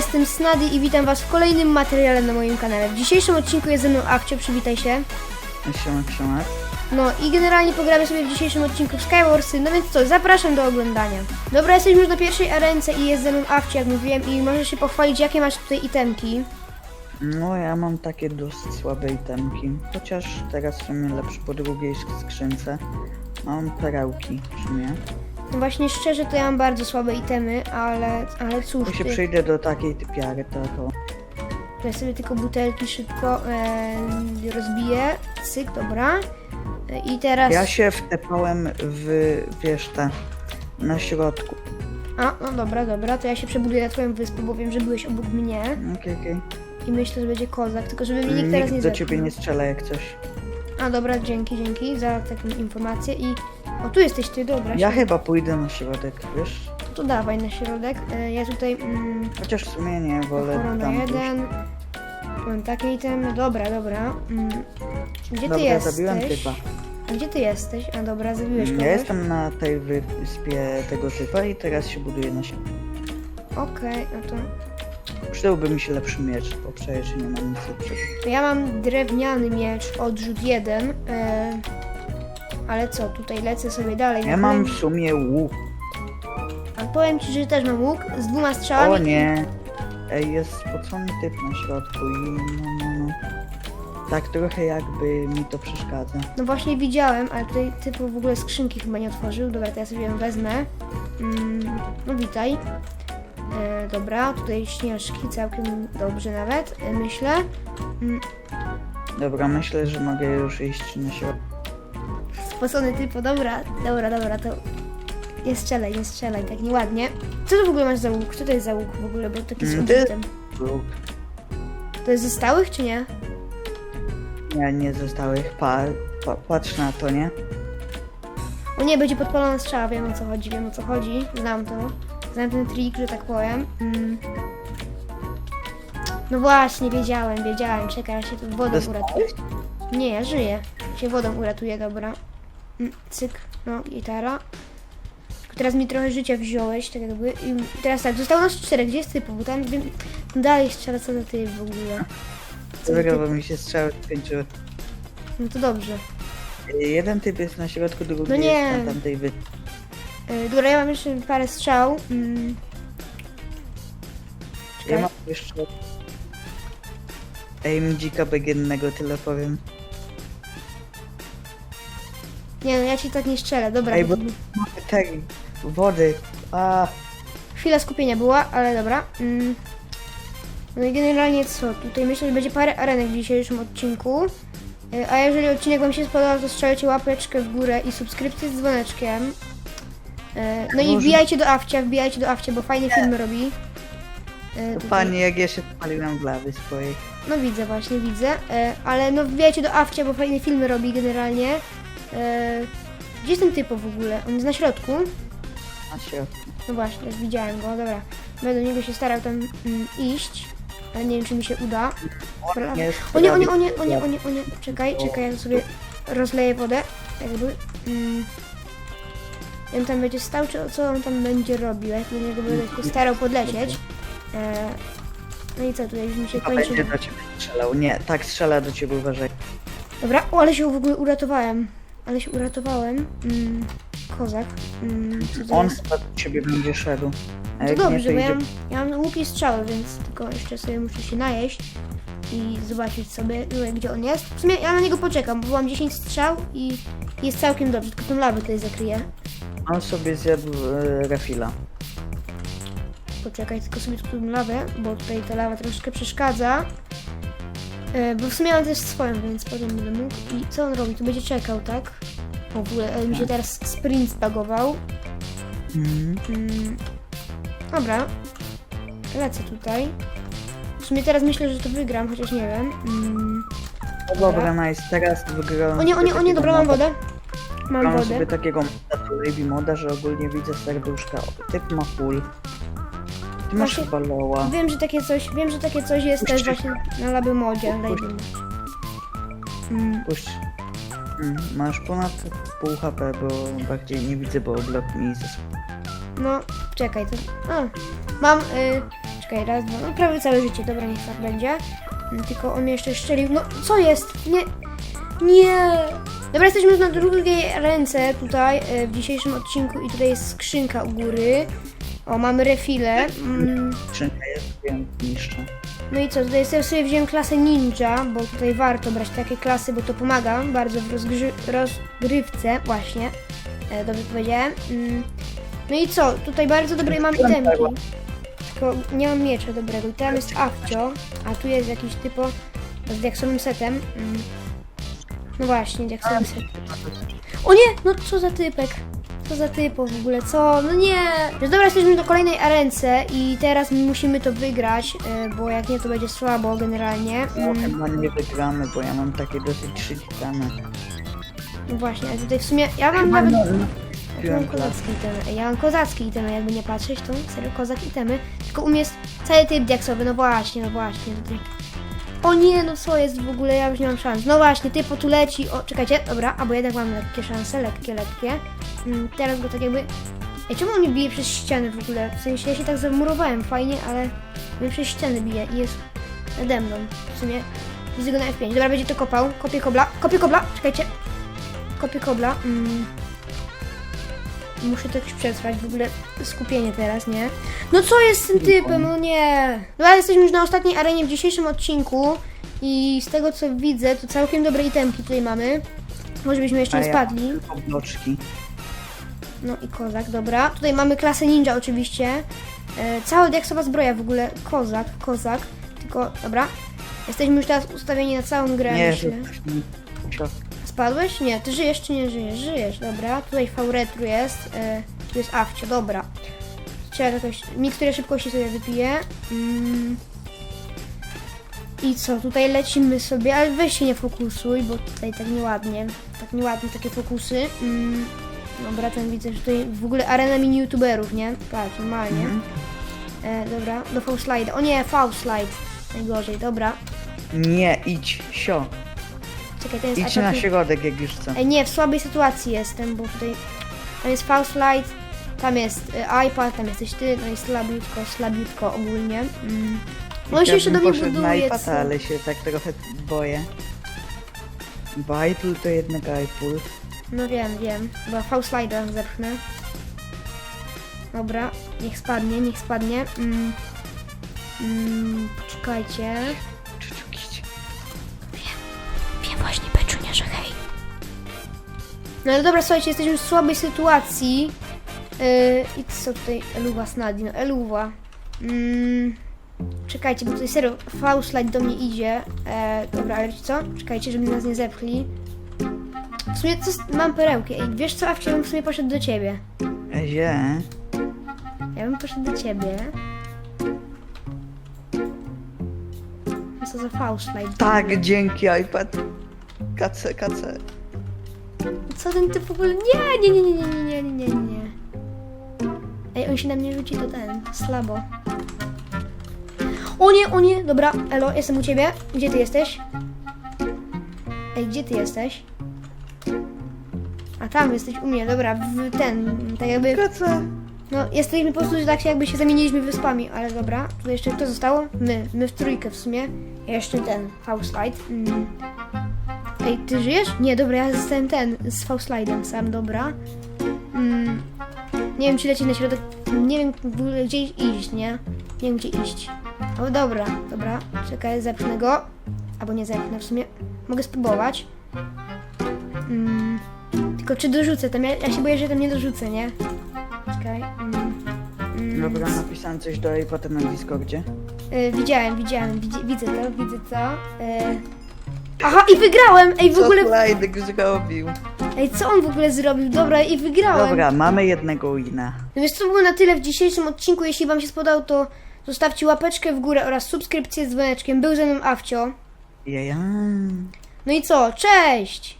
jestem Snady i witam was w kolejnym materiale na moim kanale. W dzisiejszym odcinku jest ze mną Akcio, przywitaj się. Siemak, siemak. No i generalnie pogramy sobie w dzisiejszym odcinku w Skywarsy, no więc co, zapraszam do oglądania. Dobra, jesteśmy już na pierwszej arence i jest ze mną Akcio, jak mówiłem, i możesz się pochwalić, jakie masz tutaj itemki. No ja mam takie dosyć słabe itemki, chociaż teraz w sumie lepsze po drugiej sk- skrzynce. Mam perełki w sumie. No właśnie szczerze to ja mam bardzo słabe itemy, ale, ale cóż, Jak się ty, przyjdę do takiej typiary, to to... tutaj sobie tylko butelki szybko e, rozbiję, cyk, dobra. E, I teraz... Ja się wtepałem w, wiesz, te, na środku. A, no dobra, dobra, to ja się przebuduję na twoją wyspę, bo wiem, że byłeś obok mnie Okej, okej. i myślę, że będzie kozak, tylko żeby mi nikt teraz nie Nikt do ciebie nie strzela jak coś. A dobra, dzięki, dzięki za taką informację i... O, tu jesteś ty, dobra. Ja chyba pójdę na środek, wiesz? To dawaj na środek. E, Ja tutaj... Mm, Chociaż w sumie nie, wolę Korona tam pójść. jeden. Mam takie itemy. Dobra, dobra. Mm, Gdzie ty Dobra, jesteś? zabiłem typa. A gdzie ty jesteś? A dobra, zabiłeś kogoś. Ja jestem na tej wyspie tego typa i teraz się buduję na środku. Okej, no to... Przydałby mi się lepszy miecz, bo przecież nie mam nic lepszego. ja mam drewniany miecz, odrzut jeden. E, ale co, tutaj lecę sobie dalej. Ja na mam kolejny- w sumie łuk. A powiem ci, że też mam łuk z dwoma strzałami. O nie! Ej, jest spocony typ na środku i no, no, no. Tak trochę jakby mi to przeszkadza. No właśnie widziałem, ale tutaj typu w ogóle skrzynki chyba nie otworzył. Dobra, to ja sobie ją wezmę. Mm, no witaj. E, dobra, tutaj śnieżki całkiem dobrze nawet, e, myślę. Mm, Dobra, myślę, że mogę już iść na środek. Spocony typu, dobra, dobra, dobra, to nie strzelaj, nie strzelaj, tak nieładnie. Co to w ogóle masz za łuk? Co to jest za łuk w ogóle, bo taki Mm, to jest-. Łuk. To jest ze stałych, czy nie? Nie, nie zostałych. Pa, pa, patrz na to, nie? O nie, będzie podpalona strzała, wiem o co chodzi, wiem o co chodzi, znam to. Znam ten trik, że tak powiem. Mm. No właśnie, wiedziałem, wiedziałem, czekaj, ja się tu wodą uratuję. Nie, ja żyję. Się wodą uratuję, dobra. Cyk, no, gitara. Teraz mi trochę życia wziąłeś, tak jakby. I teraz tak, zostało nas czterech, gdzie jest typu? Bo tam wiem, dalej strzela co za ty w ogóle. Dobra, bo mi się strzały skończyły. No to dobrze. Ej, Jeden typ jest na środku, drugi No nie. jest na tamtej wy... Yy, dobra, ja mam jeszcze parę strzał. Mm. Ja mam jeszcze... Aim dzika tyle powiem. Nie no, ja ci tak nie strzelę, dobra. Ej, bo- Tej wody. A, Chwila skupienia była, ale dobra. Mm. No i generalnie co? Tutaj myślę, że będzie parę arenek w dzisiejszym odcinku. E, A jeżeli odcinek Wam się spodobał, to strzelcie łapeczkę w górę i subskrypcję z dzwoneczkiem. E, No i Może- wbijajcie do Awcia, wbijajcie do Awcia, bo fajne filmy robi. E, tutaj- panie, jak ja się spaliłem w lawy swojej. No widzę właśnie, widzę. E, Ale no wbijajcie do Awcia, bo fajne filmy robi generalnie. E, Gdzie jest ten typo w ogóle? On jest na środku. Na środku. No właśnie, widziałem go, dobra. Będę do niego się starał tam mm, iść, ale nie wiem, czy mi się uda. Dobra. O nie, o nie, o nie, o nie, o nie, o nie, czekaj, czekaj, ja sobie rozleję wodę, jakby. Mm. I on tam będzie stał, czy co on tam będzie robił? Ja do niego będę się starał podlecieć. E, no i co, tutaj już mi się A kończy. będzie do ciebie strzelał. Nie, tak strzela do ciebie, uważaj. Dobra, o, ale się w ogóle uratowałem. Ale się uratowałem. Mm, kozak. Mm, co to On jest? ciebie będzie szedł. A To jak dobrze, nie, to bo ja mam, ja mam łuk i strzały, więc tylko jeszcze sobie muszę się najeść i zobaczyć sobie, no, gdzie on jest. W sumie ja na niego poczekam, bo mam 10 strzał i jest całkiem dobrze, tylko tą lawę tutaj zakryję. On sobie zjadł e, refila. Poczekaj, tylko sobie tu tą lawę, bo tutaj ta lawa troszkę przeszkadza. E, bo w sumie mam też swoją, więc potem będę mógł. I co on robi? Tu będzie czekał, tak? W ogóle e, mi się teraz sprint zbagował. Mhm. Mm, dobra. Lecę tutaj. W sumie teraz myślę, że to wygram, chociaż nie wiem. Mm. No dobra, nice. Teraz wygrałem. O nie, o nie, o nie, dobra, mam wodę. Mam Mam wodę. sobie takiego moda, to Baby moda, że ogólnie widzę serduszka. Typ ma full. Ty masz Właśnie- chyba loła. Wiem, że takie coś, wiem, że takie coś jest też właśnie na laby modzie. Puść. Mm, Puść. Mm, masz ponad pół HP, bo bardziej nie widzę, bo oblot mi zes... no, czekaj, to... A, mam, y, Czekaj, raz, dwa, no prawie całe życie, dobra, niech tak będzie. Mm, Tylko on mnie jeszcze strzelił. No, co jest? Nie, nie. Dobra, jesteśmy już na drugiej ręce tutaj e, w dzisiejszym odcinku i tutaj jest skrzynka u góry. O, mamy refile. Mm, jest, wiem, niszczę. no i co, tutaj sobie sobie wziąłem klasę ninja, bo tutaj warto brać takie klasy, bo to pomaga bardzo w rozgrzy- rozgrywce, właśnie. E, dobrze powiedziałem. Mm. No i co, tutaj bardzo dobre mam itemki. Tylko nie mam miecza dobrego. I tam jest Afcio, a tu jest jakiś typo z diaksowym setem. Mm. No właśnie, diaksowym set. O nie! No co za typek? Co za typo w ogóle? Co? No nie! No dobra, jesteśmy do kolejnej arence i teraz musimy to wygrać, e, bo jak nie to będzie słabo generalnie. No, Mm. chyba nie wygramy, bo ja mam takie dosyć szybkie No właśnie, ale tutaj w sumie ja mam nawet... no, Ja mam kozackie itemy. Ja mam kozackie itemy, jakby nie patrzeć, to serio kozak itemy. Tylko u mnie jest cały typ diaksowy, no właśnie, no właśnie. Tutaj. O nie, no co jest w ogóle, ja już nie mam szans. No właśnie, typo tu leci. O, czekajcie, dobra, albo jednak mam lekkie szanse, lekkie, lekkie. Mm, teraz go tak jakby... Ej, czemu on mnie bije przez ściany w ogóle? W sensie ja się tak zamurowałem fajnie, ale mnie przez ściany bije i jest nade mną. W sumie widzę go na F5. Dobra, będzie to kopał. Kopię kobla, kopię kobla, czekajcie. Kopię kobla. Mm. Muszę to jakoś przetrwać, w ogóle skupienie teraz, nie? No co jest z tym typem, no nie. No ale jesteśmy już na ostatniej arenie w dzisiejszym odcinku i z tego co widzę, to całkiem dobre itemki tutaj mamy. Może byśmy jeszcze nie ja- spadli. Tylko bloczki. No i kozak, dobra. Tutaj mamy klasę ninja oczywiście. E, cała diaksowa zbroja w ogóle. Kozak, kozak. Tylko, dobra. Jesteśmy już teraz ustawieni na całą grę, Nie, myślę. że Spadłeś? Nie, ty żyjesz czy nie żyjesz? Żyjesz, dobra. Tutaj V-retru jest. E, tu jest Awcio, dobra. Trzeba jakoś... Miksturę szybkości sobie wypiję. Mm. I co, tutaj lecimy sobie, ale weź się nie fokusuj, bo tutaj tak nieładnie. Tak nieładnie takie fokusy. Mm. Dobra, ten widzę, że tutaj w ogóle arena mini youtuberów, nie? Tak, normalnie. Mhm. E, dobra, do V-slide. O nie, V-slide. Najgorzej, dobra. Nie, idź, sio. Czekaj, ten jest Idź na środek, jak już chcę. Ej, nie, w słabej sytuacji jestem, bo tutaj tam jest Faust Light, tam jest y, iPad, tam jesteś ty, no i słabiutko, słabiutko ogólnie. Mm. On się Ja jeszcze do mnie poszedł na buduje, iPada, co? ale się tak trochę boję. Bo iPul to jednak iPul. No wiem, wiem, chyba Faust Light'a zepchnę. Dobra, niech spadnie, niech spadnie. Mm. Mm, poczekajcie. Czuciukić. Wiem właśnie, Beczunia, że hej. No ale dobra, słuchajcie, jesteśmy w słabej sytuacji. Yy, I co tutaj? Eluwa Snadi, no Eluwa. Mm, czekajcie, bo tutaj serio Faustlight do mnie idzie. E, dobra, ale wiecie co? Czekajcie, żeby nas nie zepchli. W sumie co, mam perełki. Ej, wiesz co, Awcie, ja bym w sumie poszedł do ciebie. Ezie. Ja bym poszedł do ciebie. Co za Faustlight? Tak, dzięki iPad. Kace, kace. Co ten typ w ogóle? Nie, nie, nie, nie, nie, nie, nie, nie, nie, nie. Ej, on się na mnie rzuci, to ten, slabo. O nie, o nie, dobra, elo, jestem u ciebie. Gdzie ty jesteś? Ej, gdzie ty jesteś? A tam jesteś u mnie, dobra, w ten, tak jakby, Kace. no jesteśmy po prostu, tak się jakby się zamieniliśmy wyspami, ale dobra. Tu jeszcze kto zostało? My, my w trójkę w sumie. Jeszcze ten, Faustlight. Mm. Ej, ty żyjesz? Nie, dobra, ja zostałem ten, z Faustlightem sam, dobra. Mm. Nie wiem, czy lecieć na środek, nie wiem w ogóle gdzie iść, nie? Nie wiem, gdzie iść. O, dobra, dobra, czekaj, zepchnę go. Albo nie zepchnę, w sumie mogę spróbować. Mm. Tylko czy dorzucę tam? Ja, ja się boję, że tam nie dorzucę, nie? Czekaj. Mm. Mm. Dobra, napisałem coś do iPada na Discordzie. Y, widziałem, widziałem, widzi, widzę to, widzę to. Y. Aha, i wygrałem! Ej, w Co ogóle. Slajdek zrobił? Ej, co on w ogóle zrobił? Dobra, i wygrałem. Dobra, mamy jednego wina. No więc to było na tyle w dzisiejszym odcinku. Jeśli Wam się spodobał, to zostawcie łapeczkę w górę oraz subskrypcję z dzwoneczkiem. Był ze mną Awcio. Jaja. No i co? Cześć!